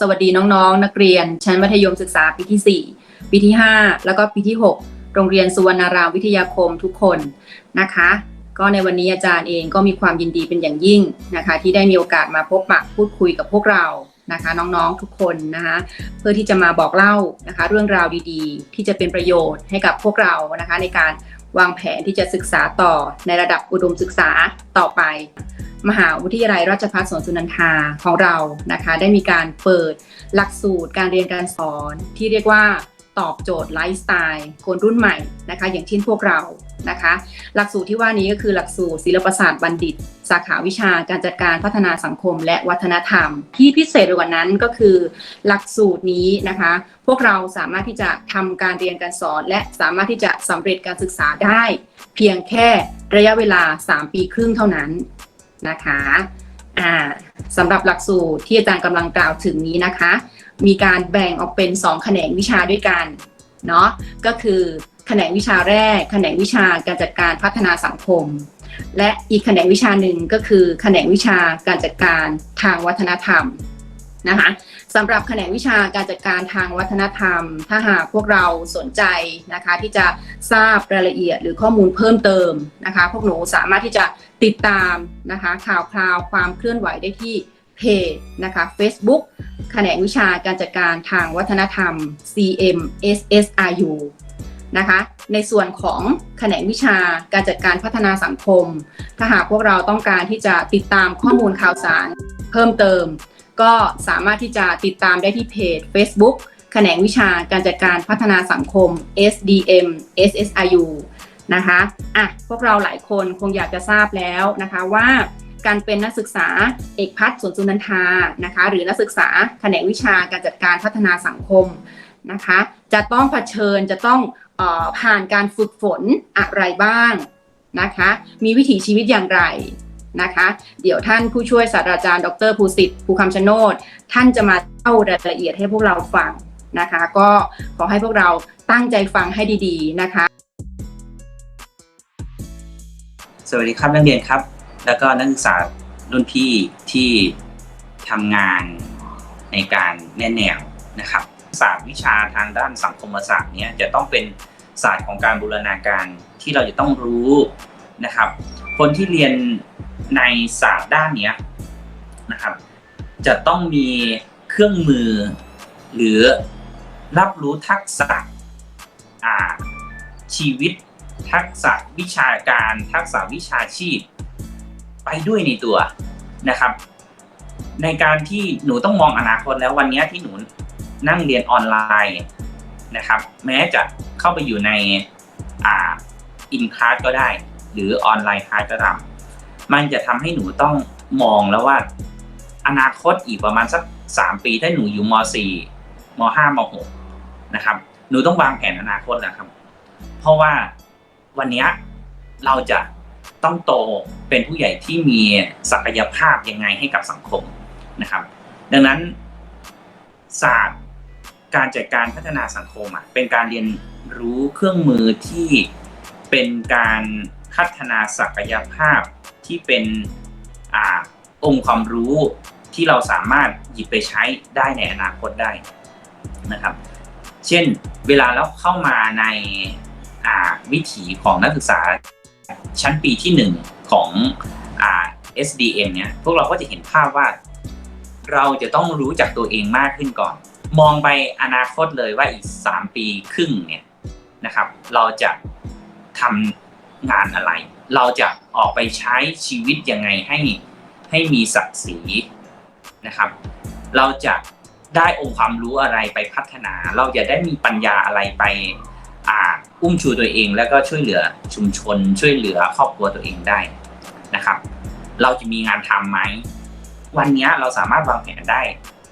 สวัสดีน้องๆ นักเรียน ชั้นมัธยมศึกษาปีที่ 4 ปีที่ 5 แล้วก็ปีที่ 6 โรงเรียนสุวรรณารามวิทยาคมทุกคนนะคะ ก็ในวันนี้อาจารย์เองก็มีความยินดีเป็นอย่างยิ่งนะคะ ที่ได้มีโอกาสมาพบปะพูดคุยกับพวกเรานะคะน้องๆทุกคนนะคะเพื่อที่จะมาบอกเล่านะคะเรื่องราวดีๆ ที่จะเป็นประโยชน์ให้กับพวกเรานะคะในการวางแผนที่จะศึกษาต่อในระดับอุดมศึกษาต่อไป มหาวิทยาลัยราชภัฏสวนสุนันทาของเรานะคะ ได้มีการเปิดหลักสูตรการเรียนการสอนที่เรียกว่าตอบโจทย์ไลฟ์สไตล์คนรุ่นใหม่นะคะ อย่างเช่นพวกเรานะคะ หลักสูตรที่ว่านี้ก็คือหลักสูตรศิลปศาสตร์บัณฑิต สาขาวิชาการจัดการพัฒนาสังคมและวัฒนธรรม ที่พิเศษกว่านั้นก็คือ หลักสูตรนี้นะคะ พวกเราสามารถที่จะทำการเรียนการสอน และสามารถที่จะสำเร็จการศึกษาได้ เพียงแค่ระยะเวลา 3 ปีครึ่งเท่านั้น นะคะอ่าสำหรับหลักสูตรที่อาจารย์กำลังกล่าวถึงนี้นะคะ มีการแบ่งออกเป็น 2 แขนงวิชาด้วยกันเนาะก็คือแขนงวิชาแรก แขนงวิชาการจัดการพัฒนาสังคม และอีกแขนงวิชาหนึ่งก็คือแขนงวิชาการจัดการทางวัฒนธรรมนะคะสำหรับแขนงวิชาการจัดการทางวัฒนธรรม ถ้าหากพวกเราสนใจนะคะ ที่จะทราบรายละเอียดหรือข้อมูลเพิ่มเติมนะคะ พวกหนูสามารถที่จะ ติดตามนะคะข่าวคราวความเคลื่อนไหวได้ที่เพจนะคะ Facebook แขนงวิชาการจัดการทางวัฒนธรรม CMSSRU นะคะในส่วนของแขนงวิชาการจัดการพัฒนาสังคม ถ้าหากพวกเราต้องการที่จะติดตามข้อมูลข่าวสารเพิ่มเติม ก็สามารถที่จะติดตามได้ที่เพจ Facebook แขนงวิชาการจัดการพัฒนาสังคม SDM SSRU นะคะอะพวกเราหลายคนคงอยากจะทราบแล้วนะคะว่าการเป็นนักศึกษาเอกพัฒน์สวนสุนันทานะคะ หรือนักศึกษาแขนงวิชาการจัดการพัฒนาสังคมนะคะ จะต้องเผชิญจะต้องออผ่านการฝึกฝนอะไรบ้างนะคะ มีวิถีชีวิตอย่างไรนะคะ เดี๋ยวท่านผู้ช่วยศาสตราจารย์ ดรภูสิทธิ์ภูคำชโนดท่านจะมาเล่ารายละเอียดให้พวกเราฟังนะคะ ก็ขอให้พวกเราตั้งใจฟังให้ดี ๆ นะคะ วัสดีครับนักเรียนครับ แล้วก็นักศึกษารุ่นพี่ที่ทำงานในการแนแนวนะครับศาสตร์วิชาทางด้านสังคมศาสตร์เนี้ยจะต้องเป็นศาสตร์ของการบูรณาการที่เราจะต้องรู้นะครับ คนที่เรียนในศาสตร์ด้านเนี้ยนะครับ จะต้องมีเครื่องมือ หรือรับรู้ทักษะอาชีวิต ทักษะวิชาการ ทักษะวิชาชีพ ไปด้วยในตัวนะครับ ในการที่หนูต้องมองอนาคตแล้ววันนี้ที่หนูนั่งเรียนออนไลน์นะครับ แม้จะเข้าไปอยู่ในอ่าอินคลาสก็ได้ หรือออนไลน์คลาสก็ตามมันจะทำให้หนูต้องมองแล้วว่า อนาคตอีกประมาณสักสามปีถ้าหนูอยู่มสี่มห้ามหกนะครับ หนูต้องวางแผนอนาคตแล้วครับ เพราะว่า วันนี้เราจะต้องโตเป็นผู้ใหญ่ที่มีศักยภาพยังไงให้กับสังคมนะครับ ดังนั้นศาสตร์การจัดการพัฒนาสังคมอะเป็นการเรียนรู้เครื่องมือที่เป็นการพัฒนาศักยภาพที่เป็นอองค์ความรู้ที่เราสามารถหยิบไปใช้ได้ในอนาคตได้นะครับ เช่นเวลาเราเข้ามาใน อ่าวิถีของนักศึกษาชั้นปีที่หนึ่งของอ่า SDM เนี่ยพวกเราก็จะเห็นภาพว่า เราจะต้องรู้จักตัวเองมากขึ้นก่อน มองไปอนาคตเลยว่าอีก 3 ปีครึ่งเนี่ยนะครับ เราจะทำงานอะไร เราจะออกไปใช้ชีวิตยังไงให้ให้มีศักดิ์ศรีนะครับ เราจะได้องค์ความรู้อะไรไปพัฒนา เราจะได้มีปัญญาอะไรไป อุ้มชูตัวเอง แล้วก็ช่วยเหลือชุมชน ช่วยเหลือครอบครัวตัวเองได้นะครับ เราจะมีงานทำไหมวันนี้เราสามารถวางแผนได้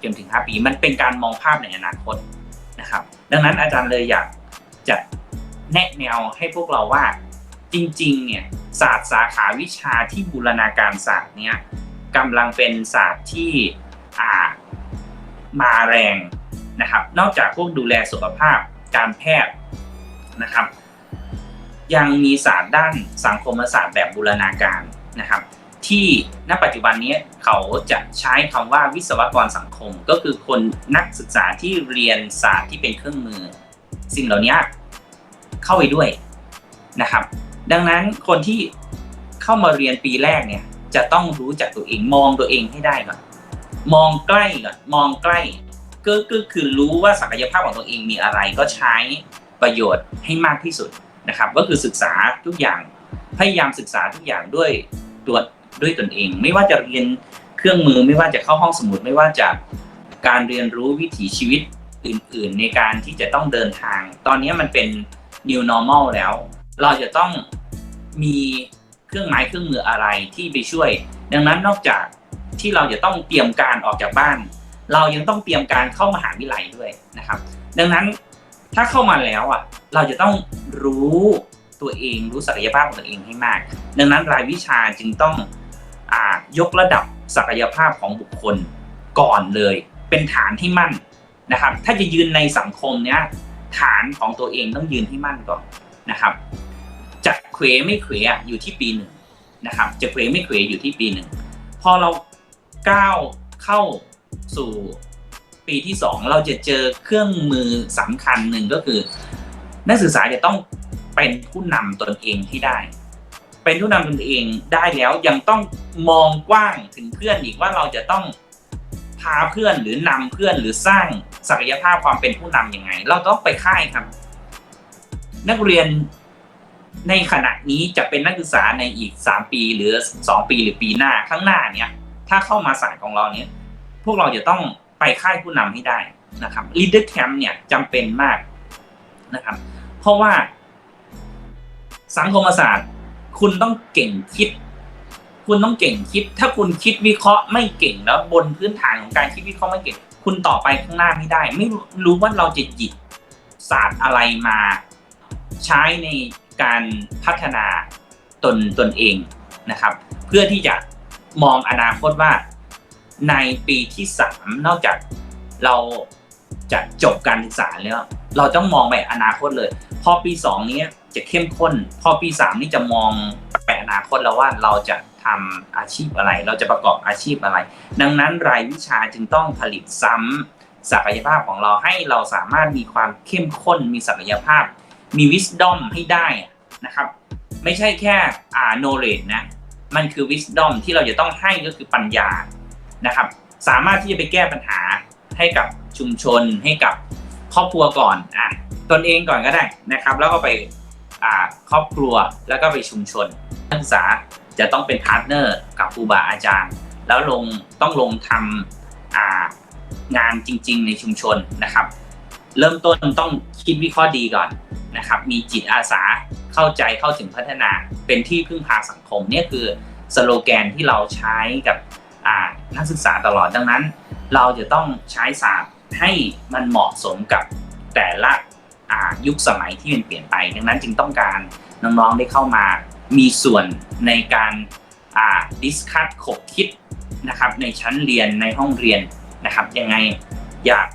จนถึง 5 ปีมันเป็นการมองภาพในอนาคตนะครับ ดังนั้นอาจารย์เลยอยากจะแนะแนวให้พวกเราว่าจริงๆเนี่ยศาสตร์สาขาวิชาที่บูรณาการศาสตร์เนี่ยกำลังเป็นศาสตร์ที่อ่ามาแรงนะครับ นอกจากพวกดูแลสุขภาพการแพทย์ นะครับ ยังมีศาสตร์ด้านสังคมศาสตร์แบบบูรณาการนะครับ ที่ณปัจจุบันนี้เขาจะใช้คำว่าวิศวกรสังคม ก็คือคนนักศึกษาที่เรียนศาสตร์ที่เป็นเครื่องมือ สิ่งเหล่านี้เข้าไปด้วยนะครับ ดังนั้นคนที่เข้ามาเรียนปีแรกเนี่ยจะต้องรู้จักตัวเองมองตัวเองให้ได้ก่อนมองใกล้ก่อนมองใกล้ก็ก็คือรู้ว่าศักยภาพของตัวเองมีอะไรก็ใช้ ประโยชน์ให้มากที่สุดนะครับ ก็คือศึกษาทุกอย่างพยายามศึกษาทุกอย่างด้วยตัวด้วยตนเอง ไม่ว่าจะเรียนเครื่องมือไม่ว่าจะเข้าห้องสมุด ไม่ว่าจะการเรียนรู้วิถีชีวิตอื่น ๆ ในการที่จะต้องเดินทาง ตอนนี้มันเป็น new normal แล้ว เราจะต้องมีเครื่องไม้เครื่องมืออะไรที่ไปช่วย ดังนั้นนอกจากที่เราจะต้องเตรียมการออกจากบ้าน เรายังต้องเตรียมการเข้ามหาวิทยาลัยด้วยนะครับ ดังนั้น ถ้าเข้ามาแล้วอะ เราจะต้องรู้ตัวเองรู้ศักยภาพของตัวเองให้มาก ดังนั้นรายวิชาจึงต้องอยกระดับศักยภาพของบุคคลก่อนเลย เป็นฐานที่มั่นนะครับ ถ้าจะยืนในสังคมเนี้ยฐานของตัวเองต้องยืนให้มั่นก่อนนะครับจะเขวไม่เขวะอยู่ที่ปีหนึ่งนะครับ จะเขวไม่เขวอยู่ที่ปีหนึ่งพอเราก้าวเข้าสู่ ปีที่สองเราจะเจอเครื่องมือสำคัญหนึ่งก็คือ นักศึกษาจะต้องเป็นผู้นำตนเองให้ได้ เป็นผู้นำตนเองได้แล้วยังต้องมองกว้างถึงเพื่อนอีกว่าเราจะต้องพาเพื่อนหรือนำเพื่อนหรือสร้างศักยภาพความเป็นผู้นำยังไง เราต้องไปค่ายครับ นักเรียนในขณะนี้จะเป็นนักศึกษาในอีก 3 ปีหรือ 2 ปีหรือปีหน้าข้างหน้าเนี่ย ถ้าเข้ามาสายของเราเนี่ย พวกเราจะต้อง ไปค่ายผู้นำให้ได้นะครับ leader camp เนี่ยจำเป็นมากนะครับ เพราะว่าสังคมศาสตร์ คุณต้องเก่งคิด คุณต้องเก่งคิด ถ้าคุณคิดวิเคราะห์ไม่เก่งแล้วบนพื้นฐานของการคิดวิเคราะห์ไม่เก่ง คุณต่อไปข้างหน้าไม่ได้ ไม่รู้ว่าเราจะหยิบศาสตร์อะไรมาใช้ในการพัฒนาตนตนเองนะครับ เพื่อที่จะมองอนาคตว่า ในปีที่สามนอกจากเราจะจบการศึกษาแล้ว เราต้องมองไปอนาคตเลย พอปีสองนี้จะเข้มข้น พอปีสามนี่จะมองไปอนาคตแล้วว่าเราจะทำอาชีพอะไร เราจะประกอบอาชีพอะไร ดังนั้นรายวิชาจึงต้องผลิตซ้ำศักยภาพของเราให้เราสามารถมีความเข้มข้น มีศักยภาพ มี wisdom ให้ได้นะครับ ไม่ใช่แค่อ่า knowledge นะ มันคือ wisdom ที่เราจะต้องให้ก็คือปัญญา นะครับ สามารถที่จะไปแก้ปัญหาให้กับชุมชนให้กับครอบครัวก่อนอะตนเองก่อนก็ได้นะครับ แล้วก็ไปอ่าครอบครัวแล้วก็ไปชุมชนนักศึกษาจะต้องเป็นพาร์ทเนอร์กับครูบาอาจารย์ แล้วลงต้องลงทำอ่างานจริง ๆ ในชุมชนนะครับ เริ่มต้นต้องคิดวิเคราะห์ดีก่อนนะครับ มีจิตอาสาเข้าใจเข้าถึงพัฒนาเป็นที่พึ่งพาสังคมเนี่ยคือสโลแกนที่เราใช้กับ อ่านักศึกษาตลอดดังนั้น เราจะต้องใช้ศาสตร์ให้มันเหมาะสมกับแต่ละยุคสมัยที่มันเปลี่ยนไป ดังนั้นจึงต้องการน้องๆได้เข้ามามีส่วนในการดิสคัตขบคิดนะครับในชั้นเรียนในห้องเรียนนะครับยังไงอยาก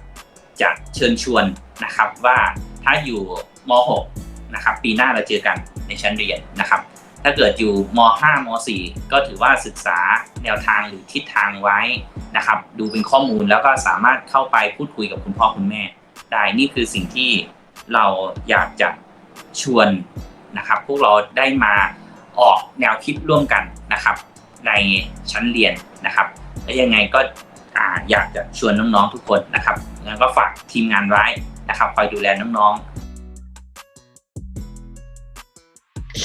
จะเชิญชวนนะครับว่าถ้าอยู่ม .6 นะครับปีหน้าเราเจอกันในชั้นเรียนนะครับ ถ้าเกิดอยู่ม .5 ม .4 ก็ถือว่าศึกษาแนวทางหรือทิศทางไว้นะครับ ดูเป็นข้อมูลแล้วก็สามารถเข้าไปพูดคุยกับคุณพ่อคุณแม่ ได้นี่คือสิ่งที่เราอยากจะชวนนะครับ พวกเราได้มาออกแนวคิดร่วมกันนะครับ ในชั้นเรียนนะครับและยังไงก็ออยากจะชวนน้องๆทุกคนนะครับงั้นก็ฝากทีมงานไว้นะครับคอยดูแลน้องๆ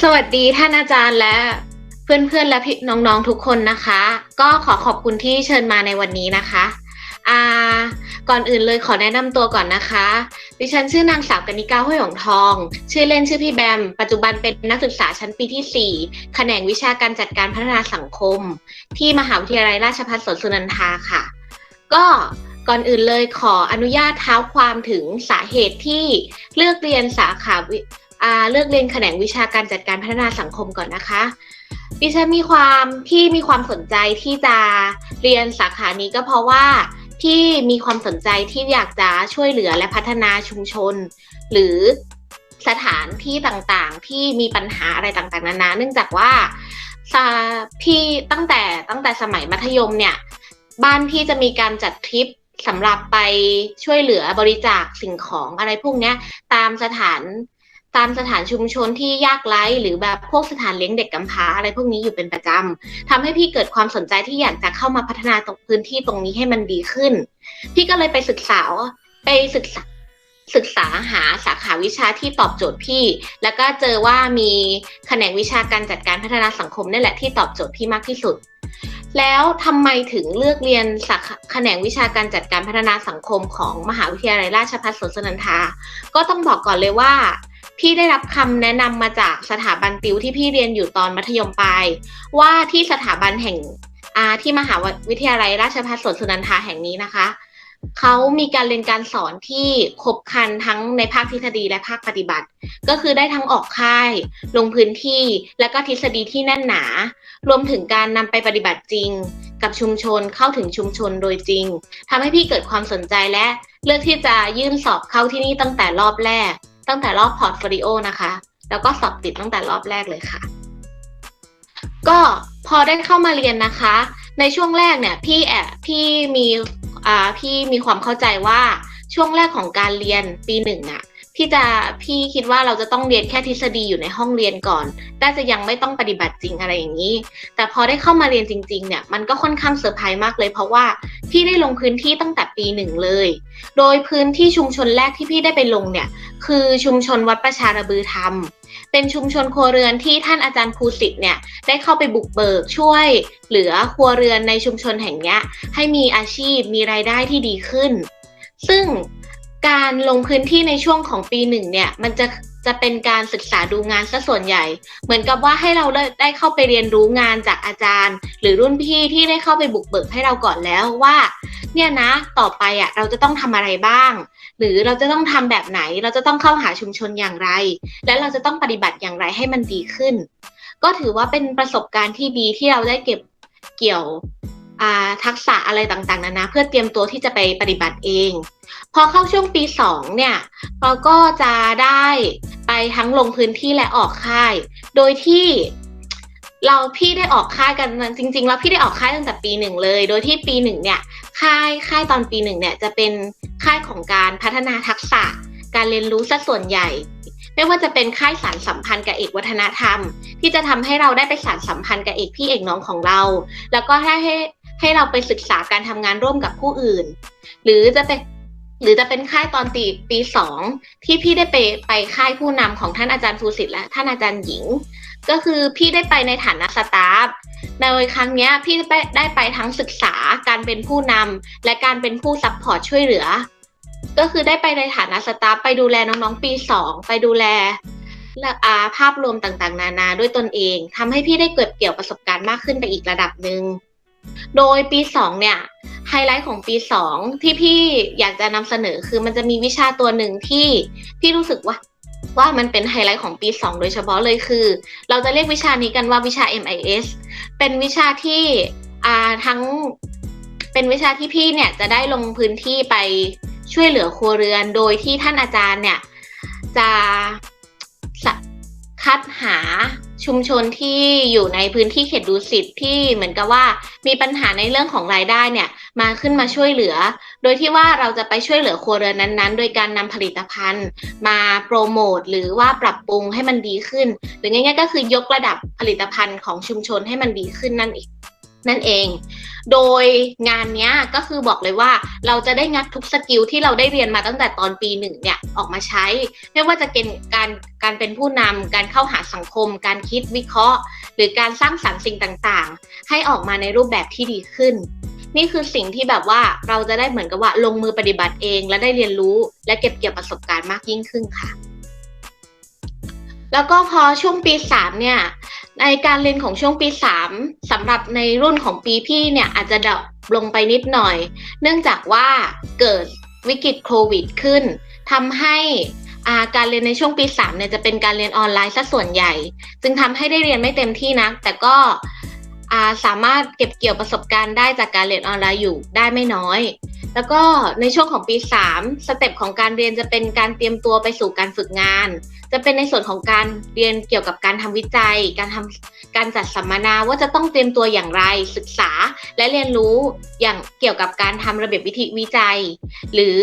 สวัสดีท่านอาจารย์และเพื่อนๆและพี่น้องๆทุกคนนะคะ ก็ขอขอบคุณที่เชิญมาในวันนี้นะคะอ่าก่อนอื่นเลยขอแนะนำตัวก่อนนะคะ ดิฉันชื่อนางสาวกนิกาห้วยหงทอง ชื่อเล่นชื่อพี่แบม ปัจจุบันเป็นนักศึกษาชั้นปีที่ 4 แขนงวิชาการจัดการพัฒนาสังคม ที่มหาวิทยาลัยราชภัฏสวนสุนันทาค่ะ ก็ก่อนอื่นเลยขออนุญาตเท้าความถึงสาเหตุที่เลือกเรียนสาขาวิ เลือกเรียนแขนงวิชาการจัดการพัฒนาสังคมก่อนนะคะดิฉันมีความที่มีความสนใจที่จะเรียนสาขานี้ก็เพราะว่าที่มีความสนใจที่อยากจะช่วยเหลือและพัฒนาชุมชน หรือสถานที่ต่างๆ ที่มีปัญหาอะไรต่างๆนานาเนื่องจากว่าพี่ตั้งแต่ตั้งแต่สมัยมัธยมเนี่ย บ้านพี่จะมีการจัดทริปสำหรับไปช่วยเหลือบริจาคสิ่งของอะไรพวกเนี้ยตามสถาน ตามสถานชุมชนที่ยากไร้หรือแบบพวกสถานเลี้ยงเด็กกำพร้าอะไรพวกนี้อยู่เป็นประจำทำให้พี่เกิดความสนใจที่อยากจะเข้ามาพัฒนาตรงพื้นที่ตรงนี้ให้มันดีขึ้น พี่ก็เลยไปศึกษาไปศึกษาศึกษาหาสาขาวิชาที่ตอบโจทย์พี่ แล้วก็เจอว่ามีแขนงวิชาการจัดการพัฒนาสังคมนี่แหละที่ตอบโจทย์พี่มากที่สุด แล้วทำไมถึงเลือกเรียนสาขาแขนงวิชาการจัดการพัฒนาสังคมของมหาวิทยาลัยราชภัฏสวนสนันทา ก็ต้องบอกก่อนเลยว่า พี่ได้รับคำแนะนำมาจากสถาบันติวที่พี่เรียนอยู่ตอนมัธยมปลายว่าที่สถาบันแห่งอาที่มหาวิทยาลัยราชภัฏสวนสุนันทาแห่งนี้นะคะเขามีการเรียนการสอนที่ครบครันทั้งในภาคทฤษฎีและภาคปฏิบัติ ก็คือได้ทั้งออกค่าย ลงพื้นที่และก็ทฤษฎีที่แน่นหนา รวมถึงการนำไปปฏิบัติจริง กับชุมชนเข้าถึงชุมชนโดยจริงทำให้พี่เกิดความสนใจและเลือกที่จะยื่นสอบเข้าที่นี่ตั้งแต่รอบแรก ตั้งแต่รอบพอร์ตโฟลิโอนะคะ แล้วก็สอบติดตั้งแต่รอบแรกเลยค่ะ ก็พอได้เข้ามาเรียนนะคะ ในช่วงแรกเนี่ยพี่แอบพี่มีอ่าพี่มีความเข้าใจว่าช่วงแรกของการเรียนปีหนึ่งอะ พี่จะพี่คิดว่าเราจะต้องเรียนแค่ทฤษฎีอยู่ในห้องเรียนก่อนน่าจะยังไม่ต้องปฏิบัติจริงอะไรอย่างนี้ แต่พอได้เข้ามาเรียนจริง ๆ เนี่ย มันก็ค่อนข้างเซอร์ไพรส์มากเลย เพราะว่าพี่ได้ลงพื้นที่ตั้งแต่ปีหนึ่งเลย โดยพื้นที่ชุมชนแรกที่พี่ได้ไปลงเนี่ย คือชุมชนวัดประชาระบือธรรม เป็นชุมชนครัวเรือนที่ท่านอาจารย์ภูสิทธิ์เนี่ยได้เข้าไปบุกเบิกช่วย เหลือครัวเรือนในชุมชนแห่งเนี้ยให้มีอาชีพมีรายได้ที่ดีขึ้น ซึ่ง การลงพื้นที่ในช่วงของปีหนึ่งเนี่ย มันจะจะเป็นการศึกษาดูงานซะส่วนใหญ่ เหมือนกับว่าให้เราได้เข้าไปเรียนรู้งานจากอาจารย์ หรือรุ่นพี่ที่ได้เข้าไปบุกเบิกให้เราก่อนแล้วว่า เนี่ยนะต่อไปอะเราจะต้องทำอะไรบ้าง หรือเราจะต้องทำแบบไหน เราจะต้องเข้าหาชุมชนอย่างไร และเราจะต้องปฏิบัติอย่างไรให้มันดีขึ้น ก็ถือว่าเป็นประสบการณ์ที่ดีที่เราได้เก็บเกี่ยว ทักษะอะไรต่างๆนานาเพื่อเตรียมตัวที่จะไปปฏิบัติเอง พอเข้าช่วงปีสองเนี่ยเราก็จะได้ไปทั้งลงพื้นที่และออกค่าย โดยที่เราพี่ได้ออกค่ายกันจริง ๆ แล้วพี่ได้ออกค่ายตั้งแต่ปีหนึ่งเลย โดยที่ปีหนึ่งเนี่ยค่ายค่ายตอนปีหนึ่งเนี่ยจะเป็นค่ายของการพัฒนาทักษะ การเรียนรู้ซะส่วนใหญ่ ไม่ว่าจะเป็นค่ายสารสัมพันธ์กับเอกวัฒนธรรม ที่จะทำให้เราได้ไปสารสัมพันธ์กับเอกพี่เอกน้องของเรา แล้วก็ให้ ให้เราไปศึกษาการทำงานร่วมกับผู้อื่น หรือจะเป็นหรือจะเป็นค่ายตอนตีปีสองที่พี่ได้ไปไปค่ายผู้นำของท่านอาจารย์ฟูสิทธิ์และท่านอาจารย์หญิง ก็คือพี่ได้ไปในฐานะสตาฟในครั้งนี้พี่ได้ได้ไปทั้งศึกษาการเป็นผู้นำและการเป็นผู้ซัพพอร์ตช่วยเหลือ ก็คือได้ไปในฐานะสตาฟไปดูแลน้องๆปีสองไปดูแลและอาภาพรวมต่างๆ นานาด้วยตนเองทำให้พี่ได้เกิดเกี่ยวประสบการณ์มากขึ้นไปอีกระดับหนึ่ง โดยปีสองเนี่ย ไฮไลท์ของปีสองที่พี่อยากจะนำเสนอคือมันจะมีวิชาตัวหนึ่งที่พี่รู้สึกว่าว่ามันเป็นไฮไลท์ของปี 2 โดยเฉพาะเลยคือ เราจะเรียกวิชานี้กันว่าวิชา MIS เป็นวิชาที่อ่าทั้งเป็นวิชาที่พี่เนี่ยจะได้ลงพื้นที่ไปช่วยเหลือครัวเรือน โดยที่ท่านอาจารย์เนี่ยจะสะ คัดหาชุมชนที่อยู่ในพื้นที่เขตดูสิตที่เหมือนกับว่ามีปัญหาในเรื่องของรายได้เนี่ยมาขึ้นมาช่วยเหลือ โดยที่ว่าเราจะไปช่วยเหลือครัวเรือนนั้นๆ โดยการนำผลิตภัณฑ์ มาโปรโมทหรือว่าปรับปรุงให้มันดีขึ้น หรือง่ายๆก็คือยกระดับผลิตภัณฑ์ของชุมชนให้มันดีขึ้นนั่นเอง นั่นเอง โดยงานเนี้ยก็คือบอกเลยว่าเราจะได้งัดทุกสกิลที่เราได้เรียนมาตั้งแต่ตอนปีหนึ่งเนี่ยออกมาใช้ ไม่ว่าจะเป็นการการเป็นผู้นำการเข้าหาสังคม การคิดวิเคราะห์ หรือการสร้างสรรค์สิ่งต่างๆ ให้ออกมาในรูปแบบที่ดีขึ้น นี่คือสิ่งที่แบบว่าเราจะได้เหมือนกับว่าลงมือปฏิบัติเอง และได้เรียนรู้ และเก็บเกี่ยวประสบการณ์มากยิ่งขึ้นค่ะ แล้วก็พอช่วงปีสามเนี่ย ในการเรียนของช่วงปีสามสำหรับในรุ่นของปีพี่เนี่ยอาจจะดรอปลงไปนิดหน่อย เนื่องจากว่าเกิดวิกฤตโควิดขึ้นทำให้าการเรียนในช่วงปีสามเนี่ยจะเป็นการเรียนออนไลน์ซะส่วนใหญ่ จึงทำให้ได้เรียนไม่เต็มที่นัก แต่ก็าสามารถเก็บเกี่ยวประสบการณ์ได้จากการเรียนออนไลน์อยู่ได้ไม่น้อย แล้วก็ในช่วงของปี 3 สเต็ปของการเรียนจะเป็นการเตรียมตัวไปสู่การฝึกงาน จะเป็นในส่วนของการเรียนเกี่ยวกับการทำวิจัย การทำการจัดสัมมนาว่าจะต้องเตรียมตัวอย่างไรศึกษา และเรียนรู้อย่างเกี่ยวกับการทำระเบียบวิธีวิจัย หรือ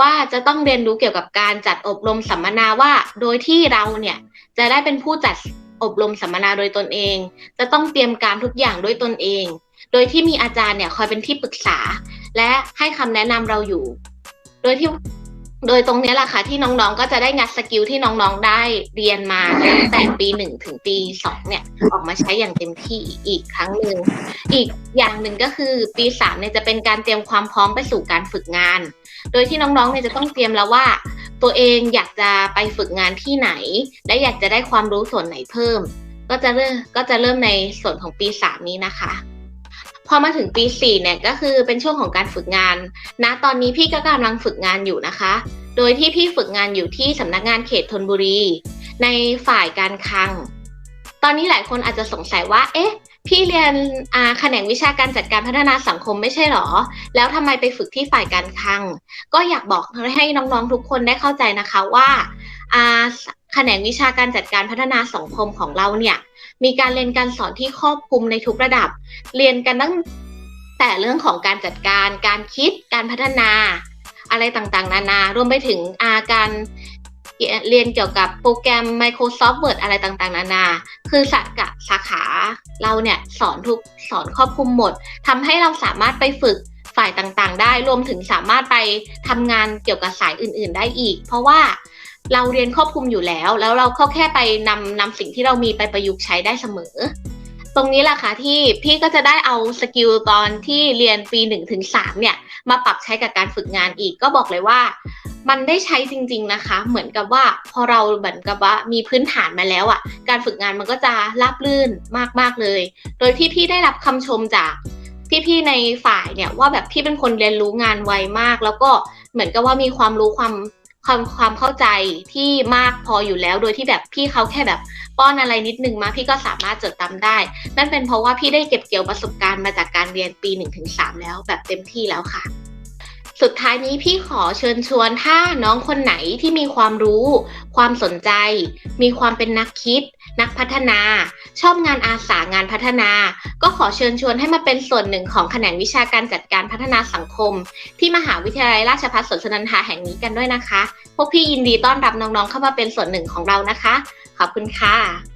ว่าจะต้องเรียนรู้เกี่ยวกับการจัดอบรมสัมมนาว่า โดยที่เราเนี่ยจะได้เป็นผู้จัดอบรมสัมมนาโดยตนเอง จะต้องเตรียมการทุกอย่างด้วยตนเอง โดยที่มีอาจารย์เนี่ยคอยเป็นที่ปรึกษา และให้คำแนะนำเราอยู่ โดยที่โดยตรงนี้แหละค่ะที่น้องๆ ก็จะได้งัดสกิลที่น้องๆ ได้เรียนมาตั้งแต่ปีหนึ่งถึงปีสองเนี่ย ออกมาใช้อย่างเต็มที่อีกครั้งหนึ่งอีกอย่างหนึ่งก็คือปีสามเนี่ยจะเป็นการเตรียมความพร้อมไปสู่การฝึกงาน โดยที่น้องๆ เนี่ยจะต้องเตรียมแล้วว่า ตัวเองอยากจะไปฝึกงานที่ไหน และอยากจะได้ความรู้ส่วนไหนเพิ่ม ก็จะเริ่มก็จะเริ่มในส่วนของปีสามนี้นะคะ พอมาถึงปี4เนี่ยก็คือเป็นช่วงของการฝึกงานณตอนนี้พี่ก็กำลังฝึกงานอยู่นะคะ โดยที่พี่ฝึกงานอยู่ที่สำนักงานเขตธนบุรี ในฝ่ายการคลัง ตอนนี้หลายคนอาจจะสงสัยว่า เอ๊ะ พี่เรียนอาแขนงวิชาการจัดการพัฒนาสังคมไม่ใช่หรอ แล้วทำไมไปฝึกที่ฝ่ายการคลัง ก็อยากบอกให้น้องๆทุกคนได้เข้าใจนะคะว่าอ่า แขนงวิชาการจัดการพัฒนาสังคมของเราเนี่ย มีการเรียนการสอนที่ครอบคลุมในทุกระดับ เรียนกันตั้งแต่เรื่องของการจัดการ การคิด การพัฒนา อะไรต่างๆ นานารวมไปถึงอาการเรียนเกี่ยวกับโปรแกรม Microsoft Word อะไรต่างๆ นานา คือสาขาสาขาเราเนี่ยสอนทุกสอนครอบคลุมหมดทำให้เราสามารถไปฝึกฝ่ายต่างๆ ได้ รวมถึงสามารถไปทำงานเกี่ยวกับสายอื่น ๆ ได้อีก เพราะว่า เราเรียนครอบคลุมอยู่แล้ว แล้วเราก็แค่ไปนำนำสิ่งที่เรามีไปประยุกต์ใช้ได้เสมอ ตรงนี้แหละค่ะที่พี่ก็จะได้เอาสกิลตอนที่เรียนปี1นถึงสเนี่ยมาปรับใช้กับการฝึกงานอีกก็บอกเลยว่า มันได้ใช้จริง ๆนะคะ เหมือนกับว่าพอเราเหมือนกับว่ามีพื้นฐานมาแล้วอะ่ะ การฝึกงานมันก็จะราบรื่นมากๆเลย โดยที่พี่ได้รับคำชมจากพี่ๆในฝ่ายเนี่ยว่าแบบพี่เป็นคนเรียนรู้งานไวมาก แล้วก็เหมือนกับว่ามีความรู้ความ ความความเข้าใจที่มากพออยู่แล้ว โดยที่แบบพี่เขาแค่แบบป้อนอะไรนิดนึงมาพี่ก็สามารถจดจำได้ นั่นเป็นเพราะว่าพี่ได้เก็บเกี่ยวประสบการณ์มาจากการเรียนปี 1-3 แล้วแบบเต็มที่แล้วค่ะสุดท้ายนี้พี่ขอเชิญชวนถ้าน้องคนไหนที่มีความรู้ ความสนใจ มีความเป็นนักคิด นักพัฒนา ชอบงานอาสางานพัฒนา ก็ขอเชิญชวนให้มาเป็นส่วนหนึ่งของแขนงวิชาการจัดการพัฒนาสังคม ที่มหาวิทยาลัยราชภัฏสวนสุนันทาแห่งนี้กันด้วยนะคะ พวกพี่ยินดีต้อนรับน้องๆเข้ามาเป็นส่วนหนึ่งของเรานะคะ ขอบคุณค่ะ